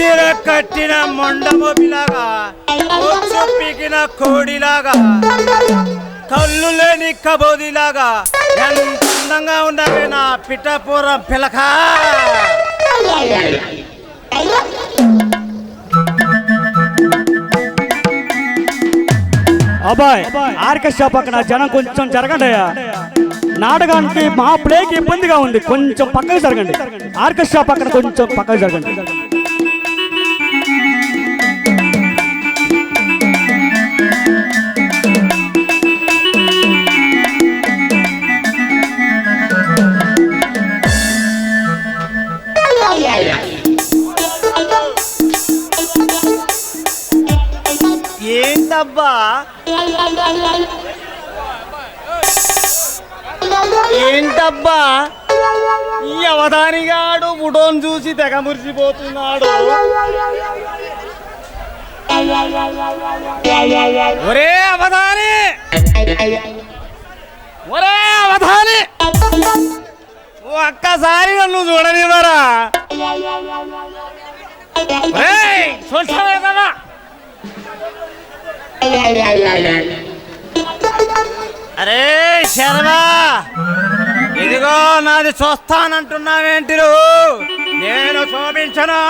చీర కట్టిన మొండమోపిలాగా ఒచ్చు పీకిన కోడిలాగా కళ్ళు లేని కబోదిలాగా ఎంత అందంగా ఉన్నవి నా పిఠాపురం పిలక. అబ్బాయ్ ఆర్కెస్ట్రా పక్కన జనం కొంచెం జరగండి నాటకానికి మా ప్లేకి ఇబ్బందిగా ఉంది. కొంచెం పక్కకు జరగండి. ఆర్కెస్ట్రా పక్కన కొంచెం పక్కకు జరగండి. ఏంటబ్బా ఏంటబ్బా ఈ అవధానిగాడు బుడోన్ చూసి తెగ మురిసిపోతున్నాడు. ఒరే అవధాని! ఒరే అవధాని! ఒక్కసారి నన్ను చూడనివ్వరా? ఒరేయ్, అరే శర్మ. ఇదిగో నాది చూస్తానంటున్నావేంటి నేను చూపించను?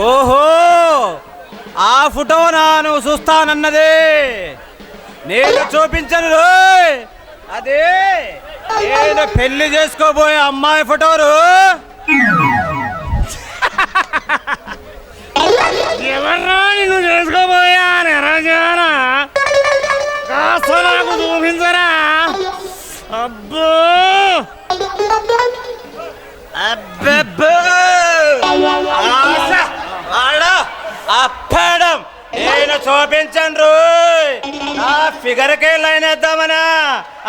ఓహో! ఆ ఫోటో నాను చూస్తానన్నది. నేను చూపించను రోయ్. అదే. నేను పెళ్ళి చేసుకోబోయే అమ్మాయి ఫోటో ఎవర్రా నిన్ను చేసుకోబోయా? నిరజానా కాస్త నాకు చూపించరా. అబ్బో! అబ్బబ్బో! అప్పడం. నేను చూపించండ్రు. నా ఫిగర్ కే లైన్ వేద్దామనా?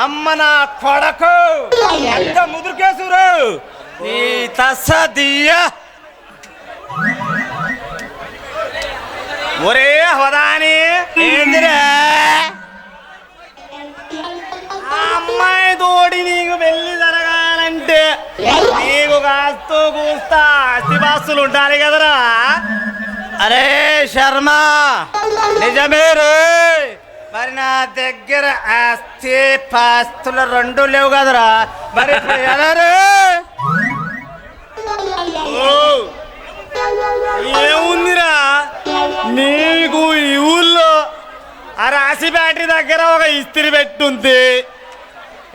అమ్మ నా కొడకు. ఎంత ముదురుకేసురు? నీ తస ఒరే హోదాని ఏందిరా? అమ్మాయి తోడి నీకు పెళ్ళి జరగాలంటే నీకు కాస్తూ కూస్తా ఆస్తిపాస్తులు ఉండాలి కదరా. అరే శర్మ! నిజమే రే! మరి నా దగ్గర ఆస్తి పాస్తులు రెండు లేవు కదరా. మరి ఏముందిరా? నీకు ఈ ఊళ్ళో ఆ రాశి బ్యాటరీ దగ్గర ఒక ఇస్త్రీ పెట్టుంది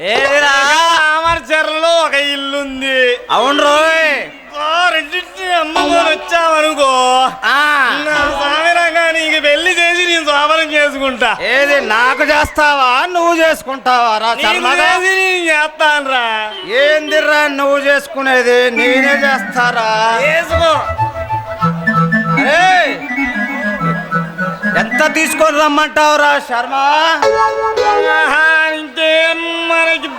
ఏదిరా రామర్చర్లో ఒక ఇల్లుంది. అవును రోయ్. రెండింటిని అమ్ముకొని వచ్చావనుకో. నా సామిరంగా నీకు పెళ్ళి చేసి నేను శోభనం చేసుకుంటా. ఏది నాకు చేస్తావా? నువ్వు చేసుకుంటావా రా చేసి నేను చేస్తానురా. ఏందిరా నువ్వు చేసుకునేది? నేనే చేస్తారా? చేసుకో. ఎంత తీసుకొని రమ్మంటావురా శర్మ? ఇంకేం మనకి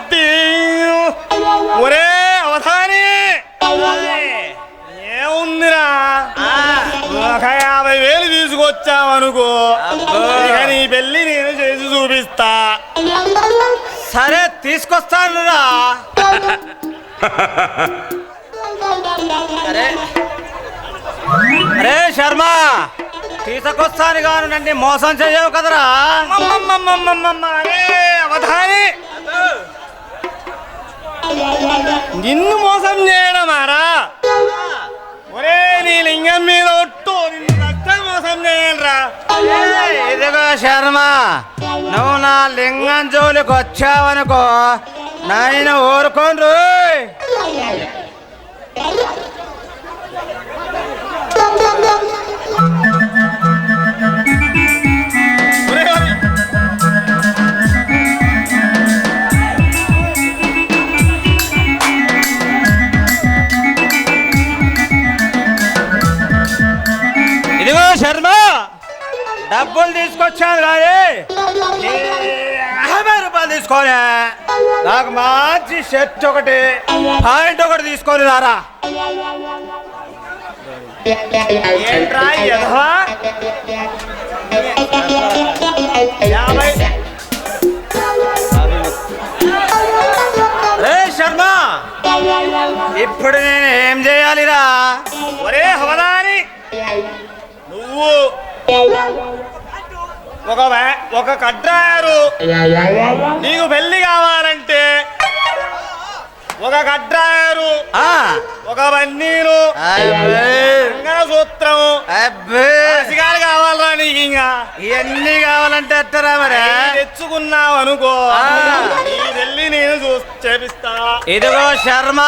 ఒరే అవధాని! ఏముందిరా ఒక యాభై వేలు తీసుకొచ్చావనుకో ఇక నీ పెళ్ళి నేను చేసి చూపిస్తా. సరే తీసుకొస్తాను రా అరే అరే శర్మ తీసుకొస్తాను కాను నన్ను మోసం చేయవు కదరా. అరే అవధాని. నిన్ను మోసం చేయడమారా? నీ లింగం మీద ఒట్టు నిన్ను మోసం చేయరా ఇదిగో శర్మ నువ్వు నా లింగం జోలికి వచ్చావనుకో నాయన ఊరుకోండు డబ్బులు తీసుకొచ్చాను యాభై రూపాయలు తీసుకోలే నాకు మంచి షర్ట్ ఒకటి పాయింట్ ఒకటి తీసుకొని రారా. ఏంట్రా ఎదవా యాభై రే శర్మ ఇప్పుడు నేను ఏం చేయాలిరా? ఒరే హవదాని నువ్వు ఒక ఒక కడ్రాయరు నీకు పెళ్ళి కావాలంటే ఒక కడ్రాయరు ఒక బన్నీరు మంగళసూత్రం అసిగాలు కావాలరా నీకు ఇంకా? ఇవన్నీ కావాలంటే ఎట్టరా మరి? తెచ్చుకున్నావు అనుకో. నీ నేను చూ చేపిస్తా. ఇదిగో శర్మ.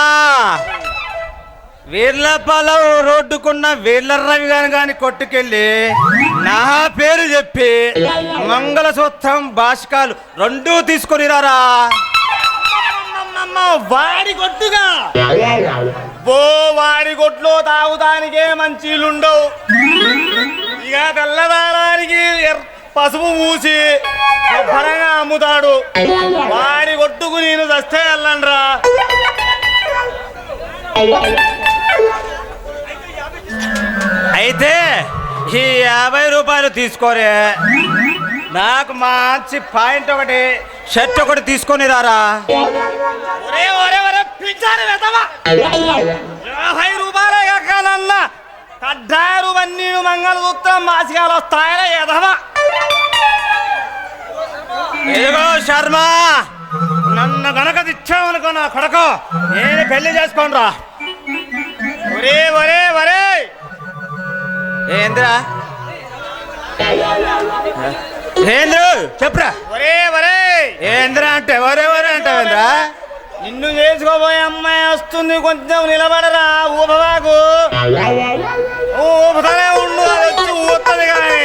వీర్లపాలెం రోడ్డుకున్న వీర్ల రవి గాని గాని కొట్టుకెళ్ళి నా పేరు చెప్పి మంగళసూత్రం భాషకాలు రెండూ తీసుకొని రారా. వాడి కొట్టుగా. ఓ వాడి కొట్లో మంచి మంచిలుండవు. ఇక తెల్లదారానికి పసుపు మూసి శుభ్రంగా అమ్ముతాడు. వాడి కొట్టుకు నేను చస్తే వెళ్ళండ్రా అయితే ఈ యాభై రూపాయలు తీసుకోరే. నాకు మంచి పాయింట్ ఒకటి షర్ట్ ఒకటి తీసుకొని రారా. యాభై రూపాయలే కాకాలన్నా కడ్డారు వన్నీడు మంగళసూత్రం మాసికాలు వస్తాయరా ఎదవా. ఇదిగో శర్మ నన్ను గనక తెచ్చావనుకో నా కొడక నేను పెళ్ళి చేసుకోను రా ఒరే ఒరే ఒరే ఏంద్రా? ఏంద్రు? చెప్పురా. ఒరే ఒరే. ఏంద్రా అంటే? ఎవరెవరు అంటావేంద్రా నిన్ను చేసుకోబోయే అమ్మాయి వస్తుంది కొంచెం నిలబడరా ఊపవాకు ఊపుతానే ఉండు అది వచ్చి ఊపుతుంది కానీ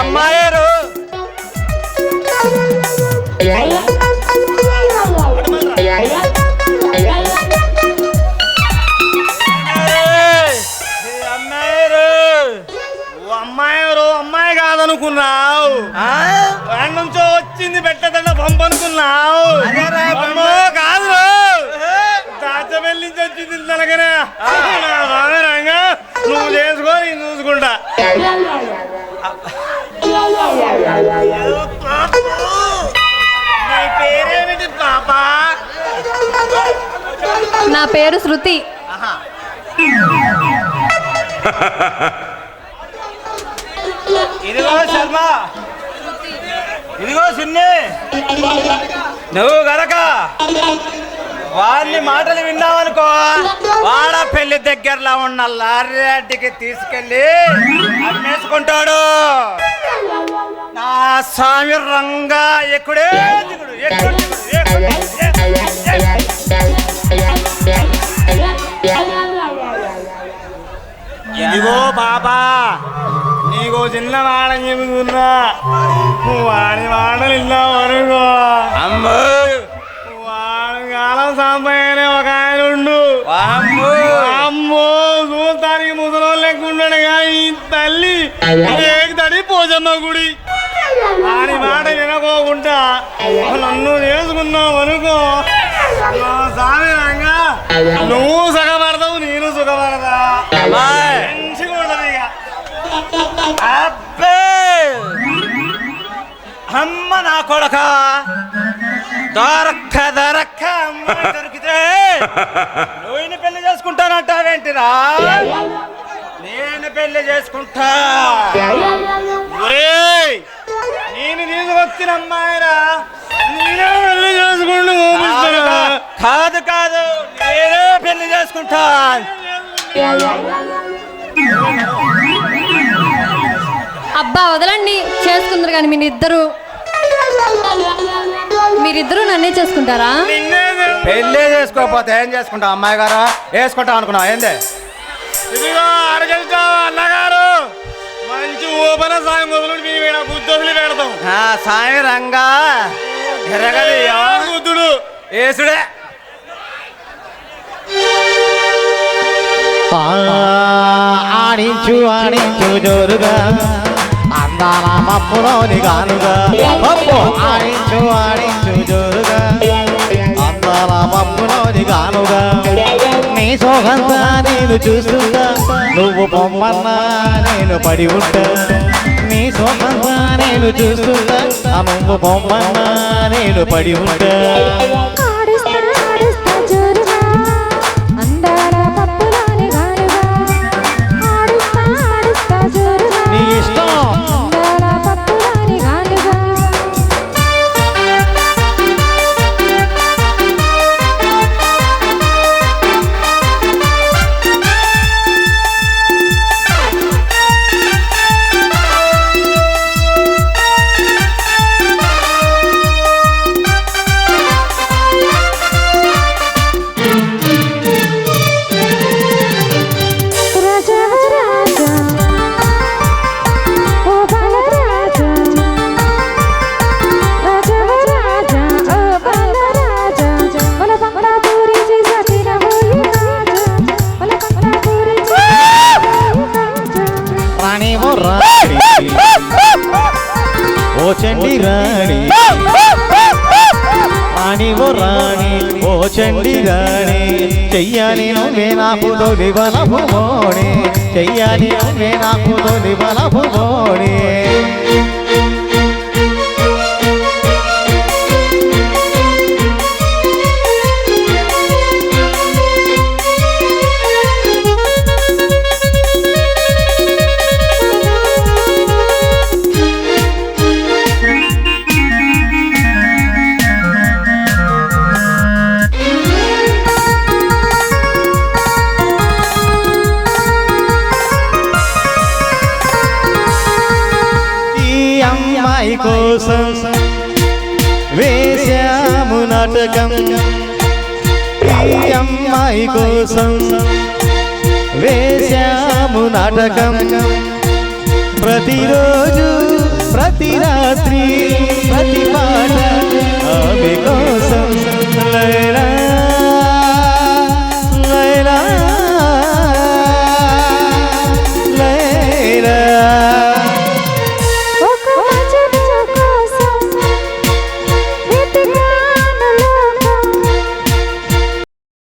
అమ్మాయేరు. అమ్మాయేరు అమ్మాయి కాదనుకున్నావు. నుంచో వచ్చింది పెట్టదండ పంపు అనుకున్నావు. అదేరా, అమ్మో, కాదు దాచబెల్లి నుంచి వచ్చింది తనకనే. నువ్వు చేసుకో నేను చూసుకుంటా. నీ పేరేమిటి పాపా నా పేరు శృతి. ఇదిగో శర్మ. ఇదిగో సున్ని. నువ్వు గనక వాడిని మాటలు విన్నావనుకో. వాడ పెళ్ళి దగ్గరలో ఉన్న లారీకి తీసుకెళ్ళి అమ్మేసుకుంటాడు. నా స్వామి రంగా ఎక్కడే దిగుడు ఇదిగో పాపా నీకో చిన్న మాట చెబుతున్నా. నువ్వు వాడి మాటలు విన్నావు అనుకో అమ్మో! కాలం సాంబయ్యనే ఒక ఆయన ఉండు. అమ్మో చూస్తానికి ముసలోళ్ళు ఉన్నాడు కానీ తల్లి తడి పోజమ్మ గుడి. వాడి మాట వినకోకుండా నన్ను చేసుకున్నావు అనుకో. రంగా నువ్వు సుఖపడతావు నేను సుఖపడతా. అమ్మాయ్. మంచిగా ఉండదు ఇక. అబ్బే. అమ్మ నా కొడక. దొరక్క. నువ్వు పెళ్ళి చేసుకుంటానంటావేంటిరా? నేను పెళ్ళి చేసుకుంటా. ఒరేయ్ నేను తీసుకొచ్చిన అమ్మాయిరా. నేనే పెళ్ళి చేసుకుంటూ కాదు కాదు. నేనే పెళ్ళి చేసుకుంటా. అబ్బా వదలండి. చేసుకుందరు కానీ మీరిద్దరు మీరిద్దరూ నన్నే చేసుకుంటారా? పెళ్ళి చేసుకోకపోతే ఏం చేసుకుంటావు అమ్మాయి గారా? వేసుకుంటాం అనుకున్నావు? ఏందే? ఇదిగో అరగలుగుతావు అన్నగారు మంచి ఊపన సాయం మొదలు మేము బుద్ధి వదిలి పెడతాం. ఆ, సాయి రంగా ఎరగది బుద్ధుడు? ఏసుడే. ఆ ఆడించు ఆడించు జోరుగా అందాల పప్పులోని గానుగా. ఆడించు ఆడించు జోరుగా. అందాల పప్పులోని గానుగా. నీ సోగంతా నేను చూస్తుందా నువ్వు బొమ్మన్నా నేను పడి ఉంటా. నీ సోగంతా నేను చూస్తుందా నువ్వు బొమ్మన్నా నేను పడి ఉంటా. చండి. రాణి. రాణి ఓ రాణి. ఓ చండి రాణి. చెయ్యాలి నువ్వే నాకు తొలి బలపు మోడి. చెయ్యాలి నువ్వే నాకు తొలి బలపు మోడి. వేశాము ఈ అమ్మాయి కోసం వేశాము నాటకం. ప్రతిరోజు ప్రతి రాత్రి